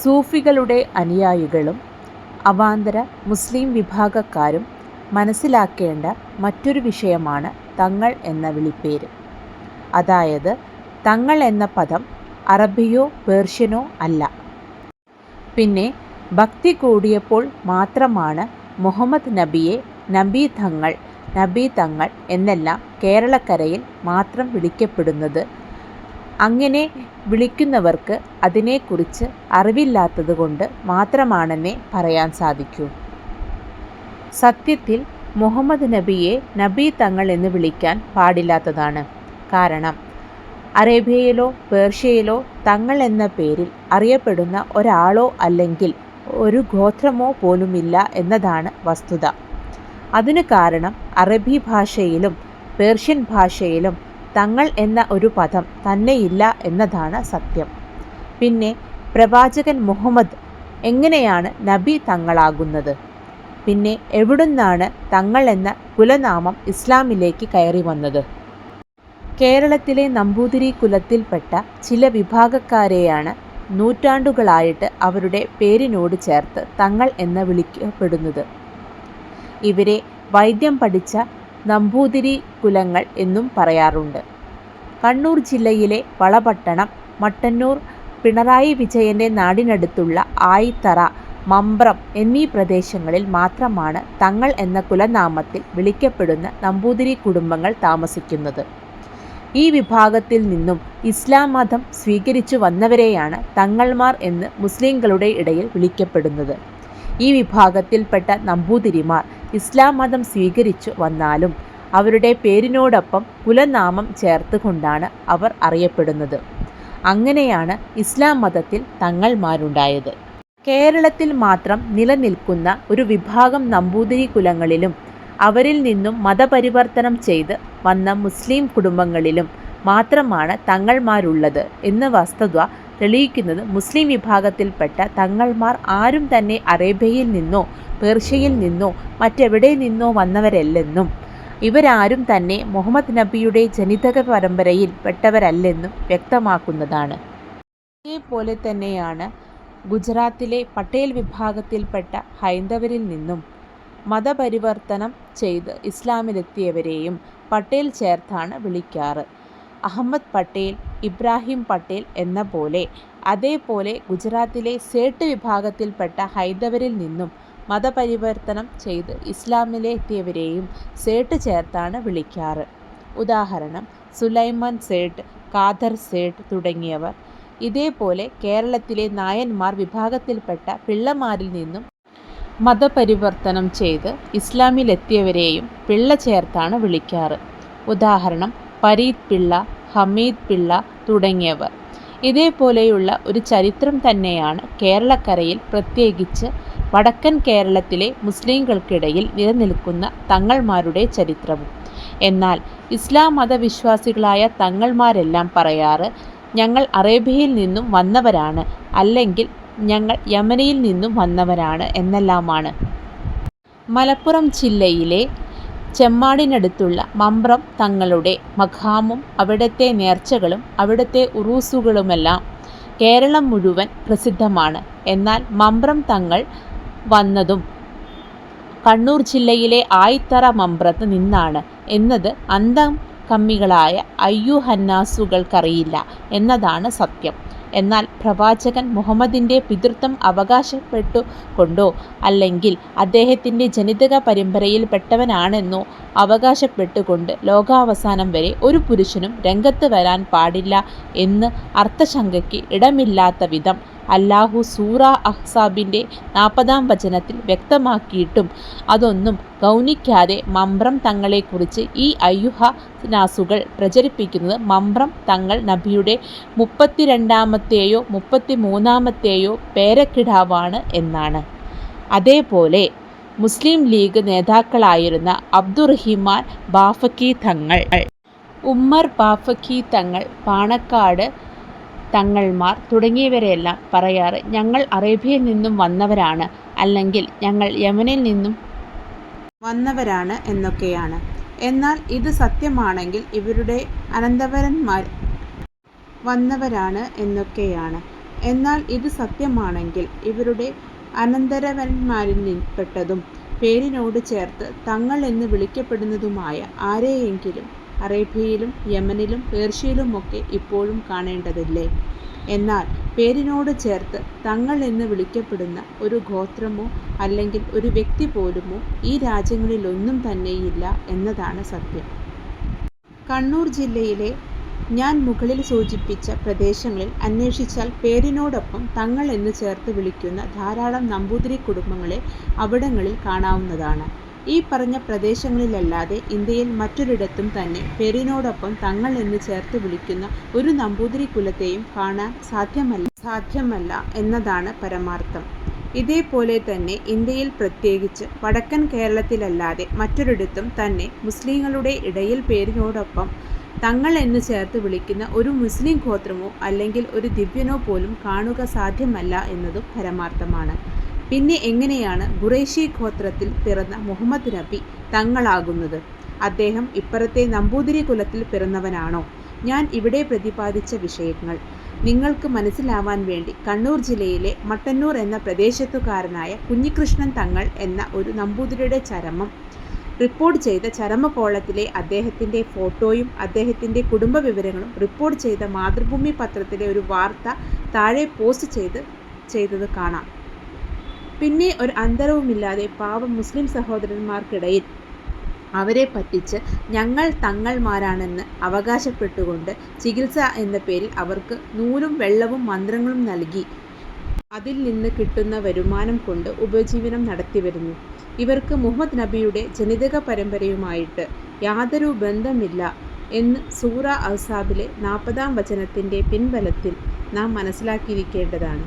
സൂഫികളുടെ അനുയായികളും അവാന്തര മുസ്ലിം വിഭാഗക്കാരും മനസ്സിലാക്കേണ്ട മറ്റൊരു വിഷയമാണ് തങ്ങൾ എന്ന വിളിപ്പേര്. അതായത് തങ്ങൾ എന്ന പദം അറബിയോ പേർഷ്യനോ അല്ല. പിന്നെ ഭക്തി കൂടിയപ്പോൾ മാത്രമാണ് മുഹമ്മദ് നബിയെ നബി തങ്ങൾ, നബി തങ്ങൾ എന്നെല്ലാം കേരളക്കരയിൽ മാത്രം വിളിക്കപ്പെടുന്നത്. അങ്ങനെ വിളിക്കുന്നവർക്ക് അതിനെക്കുറിച്ച് അറിവില്ലാത്തതുകൊണ്ട് മാത്രമാണെന്നേ പറയാൻ സാധിക്കൂ. സത്യത്തിൽ മുഹമ്മദ് നബിയെ നബി തങ്ങൾ എന്ന് വിളിക്കാൻ പാടില്ലാത്തതാണ്. കാരണം അറേബ്യയിലോ പേർഷ്യയിലോ തങ്ങൾ എന്ന പേരിൽ അറിയപ്പെടുന്ന ഒരാളോ അല്ലെങ്കിൽ ഒരു ഗോത്രമോ പോലുമില്ല എന്നതാണ് വസ്തുത. അതിനു കാരണം അറബി ഭാഷയിലും പേർഷ്യൻ ഭാഷയിലും തങ്ങൾ എന്ന ഒരു പദം തന്നെയില്ല എന്നതാണ് സത്യം. പിന്നെ പ്രവാചകൻ മുഹമ്മദ് എങ്ങനെയാണ് നബി തങ്ങളാകുന്നത്? പിന്നെ എവിടുന്നാണ് തങ്ങൾ എന്ന കുലനാമം ഇസ്ലാമിലേക്ക് കയറി വന്നത് കേരളത്തിലെ നമ്പൂതിരി കുലത്തിൽപ്പെട്ട ചില വിഭാഗക്കാരെയാണ് നൂറ്റാണ്ടുകളായിട്ട് അവരുടെ പേരിനോട് ചേർത്ത് തങ്ങൾ എന്ന് വിളിക്കപ്പെടുന്നത്. ഇവരെ വൈദ്യം പഠിച്ച നമ്പൂതിരി കുലങ്ങൾ എന്നും പറയാറുണ്ട്. കണ്ണൂർ ജില്ലയിലെ വളപട്ടണം, മട്ടന്നൂർ പിണറായി വിജയന്റെ നാടിനടുത്തുള്ള ആയിത്തറ, മമ്പ്രം എന്നീ പ്രദേശങ്ങളിൽ മാത്രമാണ് തങ്ങൾ എന്ന കുലനാമത്തിൽ വിളിക്കപ്പെടുന്ന നമ്പൂതിരി കുടുംബങ്ങൾ താമസിക്കുന്നത്. ഈ വിഭാഗത്തിൽ നിന്നും ഇസ്ലാം മതം സ്വീകരിച്ചു വന്നവരെയാണ് തങ്ങൾമാർ എന്ന് മുസ്ലിങ്ങളുടെ ഇടയിൽ വിളിക്കപ്പെടുന്നത്. ഈ വിഭാഗത്തിൽപ്പെട്ട നമ്പൂതിരിമാർ ഇസ്ലാം മതം സ്വീകരിച്ചു വന്നാലും അവരുടെ പേരിനോടൊപ്പം കുലനാമം ചേർത്ത് കൊണ്ടാണ് അവർ അറിയപ്പെടുന്നത്. അങ്ങനെയാണ് ഇസ്ലാം മതത്തിൽ തങ്ങൾമാരുണ്ടായത്. കേരളത്തിൽ മാത്രം നിലനിൽക്കുന്ന ഒരു വിഭാഗം നമ്പൂതിരി കുലങ്ങളിലും അവരിൽ നിന്നും മതപരിവർത്തനം ചെയ്ത് വന്ന മുസ്ലിം കുടുംബങ്ങളിലും മാത്രമാണ് തങ്ങൾമാരുള്ളത് എന്ന വസ്തുത തെളിയിക്കുന്നത് മുസ്ലിം വിഭാഗത്തിൽപ്പെട്ട തങ്ങൾമാർ ആരും തന്നെ അറേബ്യയിൽ നിന്നോ പേർഷ്യയിൽ നിന്നോ മറ്റെവിടെ നിന്നോ വന്നവരല്ലെന്നും ഇവരാരും തന്നെ മുഹമ്മദ് നബിയുടെ ജനിതക പരമ്പരയിൽ പെട്ടവരല്ലെന്നും വ്യക്തമാക്കുന്നതാണ്. ഇതേപോലെ തന്നെയാണ് ഗുജറാത്തിലെ പട്ടേൽ വിഭാഗത്തിൽപ്പെട്ട ഹൈന്ദവരിൽ നിന്നും മതപരിവർത്തനം ചെയ്ത് ഇസ്ലാമിലെത്തിയവരെയും പട്ടേൽ ചേർത്താണ് വിളിക്കാറ്. അഹമ്മദ് പട്ടേൽ, ഇബ്രാഹിം പട്ടേൽ എന്ന പോലെ. അതേപോലെ ഗുജറാത്തിലെ സേട്ട് വിഭാഗത്തിൽപ്പെട്ട ഹൈന്ദവരിൽ നിന്നും മതപരിവർത്തനം ചെയ്ത് ഇസ്ലാമിലെത്തിയവരെയും സേട്ട് ചേർത്താണ് വിളിക്കാറ്. ഉദാഹരണം സുലൈമാൻ സേട്ട്, കാദർ സേട്ട് തുടങ്ങിയവർ. ഇതേപോലെ കേരളത്തിലെ നായന്മാർ വിഭാഗത്തിൽപ്പെട്ട പിള്ളമാരിൽ നിന്നും മതപരിവർത്തനം ചെയ്ത് ഇസ്ലാമിലെത്തിയവരെയും പിള്ള ചേർത്താണ് വിളിക്കാറ്. ഉദാഹരണം പരീത് പിള്ള, ഹമീദ് പിള്ള തുടങ്ങിയവർ. ഇതേപോലെയുള്ള ഒരു ചരിത്രം തന്നെയാണ് കേരളക്കരയിൽ പ്രത്യേകിച്ച് വടക്കൻ കേരളത്തിലെ മുസ്ലിംകൾക്കിടയിൽ നിലനിൽക്കുന്ന തങ്ങൾമാരുടെ ചരിത്രവും. എന്നാൽ ഇസ്ലാം മതവിശ്വാസികളായ തങ്ങൾമാരെല്ലാം പറയാറ് ഞങ്ങൾ അറേബ്യയിൽ നിന്നും വന്നവരാണ് അല്ലെങ്കിൽ ഞങ്ങൾ യമനയിൽ നിന്നും വന്നവരാണ് എന്നെല്ലാമാണ്. മലപ്പുറം ജില്ലയിലെ ചെമ്മാടിനടുത്തുള്ള മമ്പ്രം തങ്ങളുടെ മഖാമും അവിടത്തെ നേർച്ചകളും അവിടത്തെ ഉറൂസുകളുമെല്ലാം കേരളം മുഴുവൻ പ്രസിദ്ധമാണ്. എന്നാൽ മമ്പ്രം തങ്ങൾ വന്നതും കണ്ണൂർ ജില്ലയിലെ ആയിത്തറ മമ്പ്രത്ത് നിന്നാണ് എന്നത് അന്തം കമ്മികളായ അയ്യു ഹന്നാസുകൾക്കറിയില്ല എന്നതാണ് സത്യം. എന്നാൽ പ്രവാചകൻ മുഹമ്മദിന്റെ പിതൃത്വം അവകാശപ്പെട്ടു കൊണ്ടോ? അല്ലെങ്കിൽ അദ്ദേഹത്തിന്റെ ജനിതക പരമ്പരയിൽ പെട്ടവനാണെന്നോ അവകാശപ്പെട്ടുകൊണ്ട് ലോകാവസാനം വരെ ഒരു പുരുഷനും രംഗത്ത് വരാൻ പാടില്ല എന്ന് അർത്ഥശങ്കയ്ക്ക് ഇടമില്ലാത്ത വിധം അല്ലാഹു സൂറ അഹ്സാബിന്റെ നാൽപ്പതാം വചനത്തിൽ വ്യക്തമാക്കിയിട്ടും അതൊന്നും ഗൗനിക്കാതെ മമ്പ്രം തങ്ങളെക്കുറിച്ച് ഈ അയ്യുഹ നാസുകൾ പ്രചരിപ്പിക്കുന്നത് മമ്പ്രം തങ്ങൾ നബിയുടെ മുപ്പത്തിരണ്ടാമത്തെയോ മുപ്പത്തിമൂന്നാമത്തെയോ പേരക്കിടാവാണ് എന്നാണ്. അതേപോലെ മുസ്ലിം ലീഗ് നേതാക്കളായിരുന്ന അബ്ദുറഹിമാൻ ബാഫക്കി തങ്ങൾ, ഉമ്മർ ബാഫക്കി തങ്ങൾ, പാണക്കാട് തങ്ങൾമാർ തുടങ്ങിയവരെല്ലാം പറയാറ് ഞങ്ങൾ അറേബ്യയിൽ നിന്നും വന്നവരാണ് അല്ലെങ്കിൽ ഞങ്ങൾ യമനിൽ നിന്നും വന്നവരാണ് എന്നൊക്കെയാണ്. എന്നാൽ ഇത് സത്യമാണെങ്കിൽ ഇവരുടെ അനന്തവരന്മാർ വന്നവരാണ് എന്നൊക്കെയാണ്. എന്നാൽ ഇത് സത്യമാണെങ്കിൽ ഇവരുടെ അനന്തരവന്മാരിൽ പെട്ടതും പേരിനോട് ചേർത്ത് തങ്ങൾ എന്ന് വിളിക്കപ്പെടുന്നതുമായ ആരെയെങ്കിലും അറേബ്യയിലും യമനിലും പേർഷ്യയിലുമൊക്കെ ഇപ്പോഴും കാണേണ്ടതില്ലേ? എന്നാൽ പേരിനോട് ചേർത്ത് തങ്ങൾ എന്ന് വിളിക്കപ്പെടുന്ന ഒരു ഗോത്രമോ അല്ലെങ്കിൽ ഒരു വ്യക്തി പോലുമോ ഈ രാജ്യങ്ങളിലൊന്നും തന്നെയില്ല എന്നതാണ് സത്യം. കണ്ണൂർ ജില്ലയിലെ ഞാൻ മുകളിൽ സൂചിപ്പിച്ച പ്രദേശങ്ങളിൽ അന്വേഷിച്ചാൽ പേരിനോടൊപ്പം തങ്ങൾ എന്ന് ചേർത്ത് വിളിക്കുന്ന ധാരാളം നമ്പൂതിരി കുടുംബങ്ങളെ അവിടങ്ങളിൽ കാണാവുന്നതാണ്. ഈ പറഞ്ഞ പ്രദേശങ്ങളിലല്ലാതെ ഇന്ത്യയിൽ മറ്റൊരിടത്തും തന്നെ പേരിനോടൊപ്പം തങ്ങൾ എന്ന് ചേർത്ത് വിളിക്കുന്ന ഒരു നമ്പൂതിരി കുലത്തെയും കാണാൻ സാധ്യമല്ല എന്നതാണ് പരമാർത്ഥം. ഇതേപോലെ തന്നെ ഇന്ത്യയിൽ പ്രത്യേകിച്ച് വടക്കൻ കേരളത്തിലല്ലാതെ മറ്റൊരിടത്തും തന്നെ മുസ്ലിങ്ങളുടെ ഇടയിൽ പേരിനോടൊപ്പം തങ്ങൾ എന്ന് ചേർത്ത് വിളിക്കുന്ന ഒരു മുസ്ലിം ഗോത്രമോ അല്ലെങ്കിൽ ഒരു ദിവ്യനോ പോലും കാണുക സാധ്യമല്ല എന്നതും പരമാർത്ഥമാണ്. പിന്നെ എങ്ങനെയാണ് ഖുറൈശി ഗോത്രത്തിൽ പിറന്ന മുഹമ്മദ് നബി തങ്ങളാകുന്നത്? അദ്ദേഹം ഇപ്പുറത്തെ നമ്പൂതിരി കുലത്തിൽ പിറന്നവനാണോ? ഞാൻ ഇവിടെ പ്രതിപാദിച്ച വിഷയങ്ങൾ നിങ്ങൾക്ക് മനസ്സിലാവാൻ വേണ്ടി കണ്ണൂർ ജില്ലയിലെ മട്ടന്നൂർ എന്ന പ്രദേശത്തുകാരനായ കുഞ്ഞികൃഷ്ണൻ തങ്ങൾ എന്ന ഒരു നമ്പൂതിരിയുടെ ചരമം റിപ്പോർട്ട് ചെയ്ത ചരമക്കോളത്തിലെ അദ്ദേഹത്തിന്റെ ഫോട്ടോയും അദ്ദേഹത്തിന്റെ കുടുംബ വിവരങ്ങളും റിപ്പോർട്ട് ചെയ്ത മാതൃഭൂമി പത്രത്തിലെ ഒരു വാർത്ത താഴെ പോസ്റ്റ് ചെയ്ത് ചെയ്തത് കാണാം. പിന്നെ ഒരു അന്തരവുമില്ലാതെ പാവം മുസ്ലിം സഹോദരന്മാർക്കിടയിൽ അവരെ പറ്റിച്ച് ഞങ്ങൾ തങ്ങൾമാരാണെന്ന് അവകാശപ്പെട്ടുകൊണ്ട് ചികിത്സ എന്ന പേരിൽ അവർക്ക് നൂലും വെള്ളവും മന്ത്രങ്ങളും നൽകി അതിൽ നിന്ന് കിട്ടുന്ന വരുമാനം കൊണ്ട് ഉപജീവനം നടത്തിവരുന്നു. ഇവർക്ക് മുഹമ്മദ് നബിയുടെ ജനിതക പരമ്പരയുമായിട്ട് യാതൊരു ബന്ധമില്ല എന്ന് സൂറ അസാബിലെ നാൽപ്പതാം വചനത്തിന്റെ പിൻബലത്തിൽ നാം മനസ്സിലാക്കിയിരിക്കേണ്ടതാണ്.